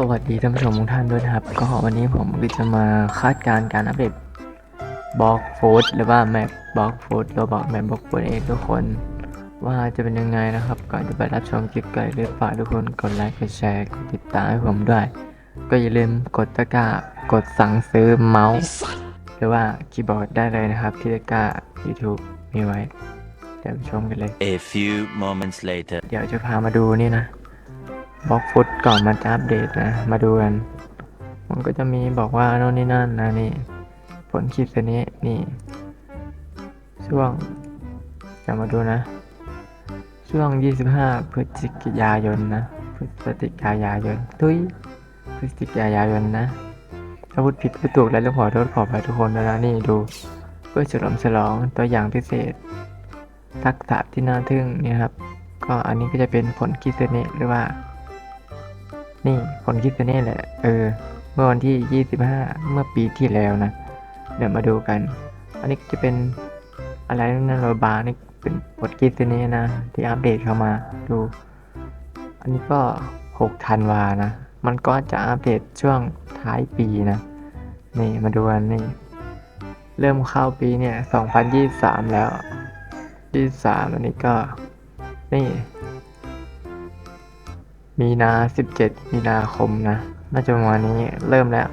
สวัสดีท่านผู้ชมทุกท่านด้วยนะครับ ก็วันนี้ผมก็จะมาคาดการณ์การอัปเดตบล็อกฟูดหรือว่าแมปบล็อกฟูดโรบอกแมปบล็อกฟูดเองทุกคน ว่าจะเป็นยังไงนะครับ ก่อนจะไปรับชมคลิปก็อย่าลืมฝากทุกคนกดไลค์กดแชร์กดติดตามให้ผมด้วย ก็อย่าลืมกดตะกร้ากดสั่งซื้อเมาส์หรือว่าคีย์บอร์ดได้เลยนะครับที่ตะกร้า YouTube มีไว้เดี๋ยวไปชมกันเลย A few moments later. เดี๋ยวจะพามาดูนี่นะ บล็อกฟุตก่อนมันจะอัปเดตนะ มาดูกัน มันก็จะมีบอกว่าโน่นนี่นั่นนะนี่ ผลคิดเสนี้นี่ ช่วงจะมาดูนะ ช่วง 25 พฤศจิกายนนะ พฤศจิกายนทุยพฤศจิกายนนะ ถ้าพูดผิดพูดถูกแล้วต้องขอโทษขออภัยทุกคนด้วนะนี่ดู เพื่อเฉลิมฉลองตัวอย่างพิเศษ ทักษะที่น่าทึ่งเนี่ยครับ ก็อันนี้ก็จะเป็นผลคิดเสน่ห์หรือว่า นี่ผลคิดเสน่ห์แหละ เออ เมื่อวันที่ 25 เมื่อปีที่แล้วนะ เดี๋ยวมาดูกัน อันนี้จะเป็นอะไรนั่นโรบาร์นี่เป็นผลคิดเสน่ห์นะ ที่อัปเดตเข้ามาดู อันนี้ก็6ธันวานะ มันก็จะอัปเดตช่วงท้ายปีนะ นี่มาดูกันนี่ เริ่มเข้าปีเนี่ย 2023 แล้วที่สามอันนี้ก็ นี่ มีนาสิบเจ็ดมีนาคมนะ น่าจะประมาณนี้เริ่มแล้ว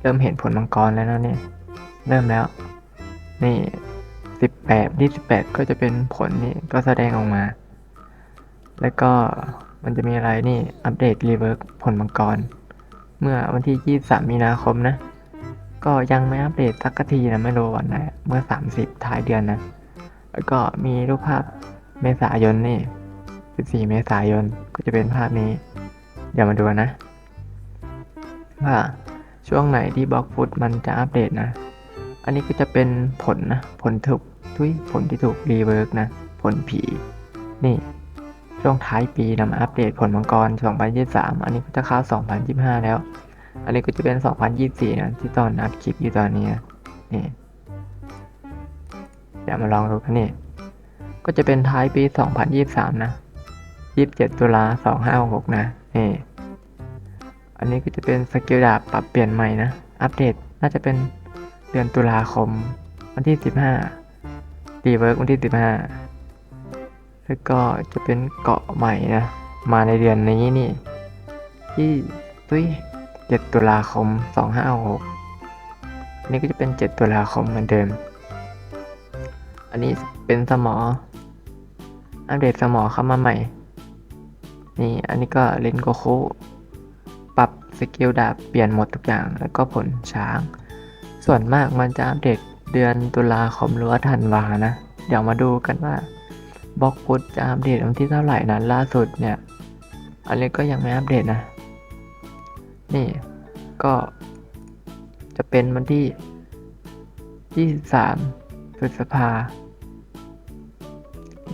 เริ่มเห็นผลมังกรแล้วนะเนี่ย เริ่มแล้ว นี่สิบแปดที่สิบแปดก็จะเป็นผลนี่ก็แสดงออกมา แล้วก็มันจะมีอะไรนี่อัปเดตรีเวิร์กผลมังกร เมื่อวันที่ 23 มีนาคมนะ ก็ยังไม่อัปเดตสักทีนะไม่รู้วันไหนเมื่อ 30 ท้ายเดือนนะ แล้วก็มีรูปภาพเมษายนนี่ 14 เมษายน ก็จะเป็นภาพนี้ เดี๋ยวมาดูนะ ว่าช่วงไหนที่บล็อกฟุตมันจะอัปเดตนะ อันนี้ก็จะเป็นผลนะ ผลถูกทุยผลที่ถูกรีเวิร์กนะ ผลผี นี่ ช่วงท้ายปีนะมาอัปเดตผลมังกร 2023 อันนี้ก็จะเข้า 2025 แล้ว อันนี้ก็จะเป็น 2024 นะที่ตอนอัดคลิปอยู่ตอนนี้นี่เดี๋ยวมาลองดูกันนี่ ก็จะเป็นท้ายปี 2023 นะ 27ตุลา2566นะนี่ อันนี้ก็จะเป็นสกิลดาบปรับเปลี่ยนใหม่นะ อัปเดตน่าจะเป็นเดือนตุลาคม วันที่15รีเวิร์กวันที่15แล้วก็จะเป็นเกาะใหม่นะ มาในเดือนนี้นี่ ที่ตุ้ย7ตุลาคม2566อันนี้ก็จะเป็น7ตุลาคมเหมือนเดิม อันนี้เป็นสมออัปเดตสมอเข้ามาใหม่ นี่อันนี้ก็เลนโกโคปรับสกิลดาบเปลี่ยนหมดทุกอย่างแล้วก็ผลช้าง ส่วนมากมันจะอัปเดตเดือนตุลาคมหรือว่าธันวานะ เดี๋ยวมาดูกันว่าบล็อกพุทจะอัปเดตวันที่เท่าไหร่นะล่าสุดเนี่ย อันนี้ก็ยังไม่อัปเดตนะ นี่ก็จะเป็นวันที่ 23พฤษภา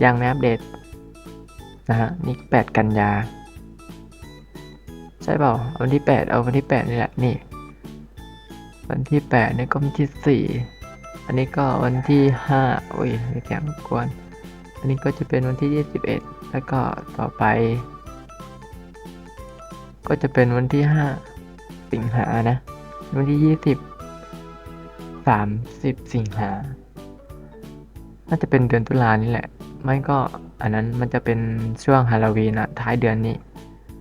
ยังไม่อัปเดต นะฮะนี่ 8 กันยา ใช่เปล่าวันที่ 8 เอาวันที่ 8 นี่แหละนี่ วันที่ 8 นี่ก็วันที่ 4 อันนี้ก็วันที่5โอ้ยไม่แกมกวน อันนี้ก็จะเป็นวันที่ 21 แล้วก็ต่อไป ก็จะเป็นวันที่ 5 สิงหานะ วันที่ 20 30 สิงหาน่าจะเป็นเดือนตุลานี่แหละ ไม่ก็อันนั้นมันจะเป็นช่วงฮาโลวีนอะท้ายเดือนนี้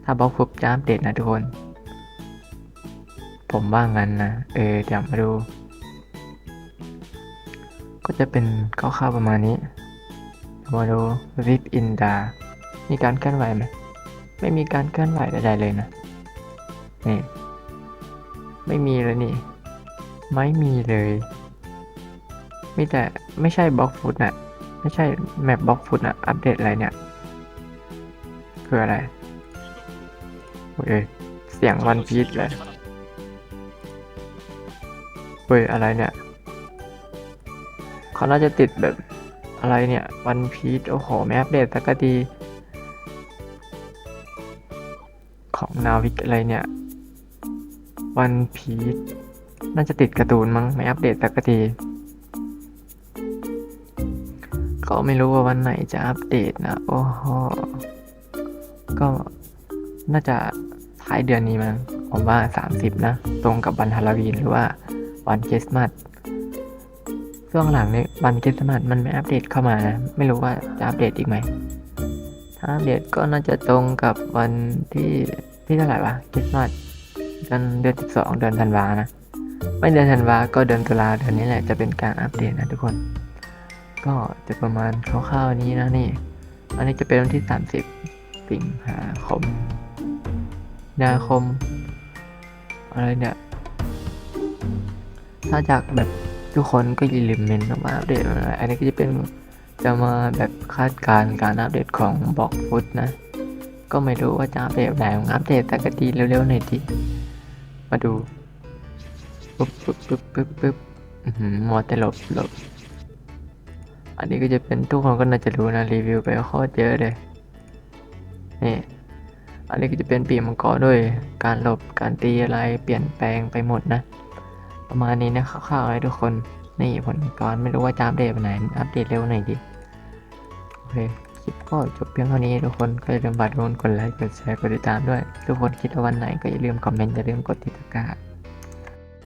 ถ้าบล็อกฟุบจะอัปเดตนะทุกคน ผมว่างั้นนะ เออเดี๋ยวมาดู ก็จะเป็นคร่าวๆประมาณนี้มาดูริปอินดา มีการเคลื่อนไหวไหม ไม่มีการเคลื่อนไหวใดๆเลยนะ นี่ ไม่มีเลยนี่ ไม่มีเลย มีแต่ไม่ใช่บล็อกฟุตนะ ไม่ใช่แมปบล็อกฟุตนะอัปเดตอะไรเนี่ย คืออะไรโอ้ยเสียงวันพีชเลยเฮ้ยอะไรเนี่ย เขาน่าจะติดแบบอะไรเนี่ย วันพีชโอ้โหไม่อัปเดตสักทีของนาวิกอะไรเนี่ย วันพีชน่าจะติดการ์ตูนมั้งไม่อัปเดตสักที ก็ไม่รู้ว่าวันไหนจะอัปเดตนะ โอ้โห ก็น่าจะท้ายเดือนนี้มั้ง ผมว่า 30 นะ ตรงกับวันฮาโลวีนหรือว่าวันคริสต์มาส ช่วงหลังนี่ยวันคริสต์มาสมันไม่อัปเดตเข้ามานะ ไม่รู้ว่าจะอัปเดตอีกไหม ถ้าอัปเดตก็น่าจะตรงกับวันที่ที่เท่าไหร่วะคริสต์มาสเดือนเดือนสิบสองเดือนธันวานะ ไม่เดือนธันวาก็เดือนตุลาเดือนนี้แหละจะเป็นการอัปเดตนะทุกคน ก็จะประมาณคร่าวๆนี้นะนี่ อันนี้จะเป็นวันที่ 30 สิงหาคม นาคม อะไรเนี่ย ถ้าจากแบบทุกคนก็อย่าลืมเมนต์มาอัปเดตอะไรอันนี้ก็จะเป็นจะมาแบบคาดการณ์การอัปเดตของบอกฟุตนะ ก็ไม่รู้ว่าจะอัปเดตแบบไหนอัปเดตแต่ก็ดีเร็วๆหน่อยดิมาดูปึ๊บปึ๊บปึ๊บปึ๊บปึ๊บหมอแต่หลบหลบ อันนี้ก็จะเป็นทุกคนก็น่าจะรู้นะรีวิวไปโคตรเยอะเลย นี่ อันนี้ก็จะเป็นปีมังกรด้วยการหลบการตีอะไรเปลี่ยนแปลงไปหมดนะ ประมาณนี้นะคร่าวๆเลยทุกคน นี่ผลมังกรไม่รู้ว่าจะอัปเดตไปไหน อัปเดตเร็วหน่อยดิ โอเคคลิปก็จบเพียงเท่านี้ทุกคนก็อย่าลืมบัตรโอนกดไลค์กดแชร์กดติดตามด้วย ทุกคนคิดว่าวันไหนก็อย่าลืมคอมเมนต์อย่าลืมกดติดตาม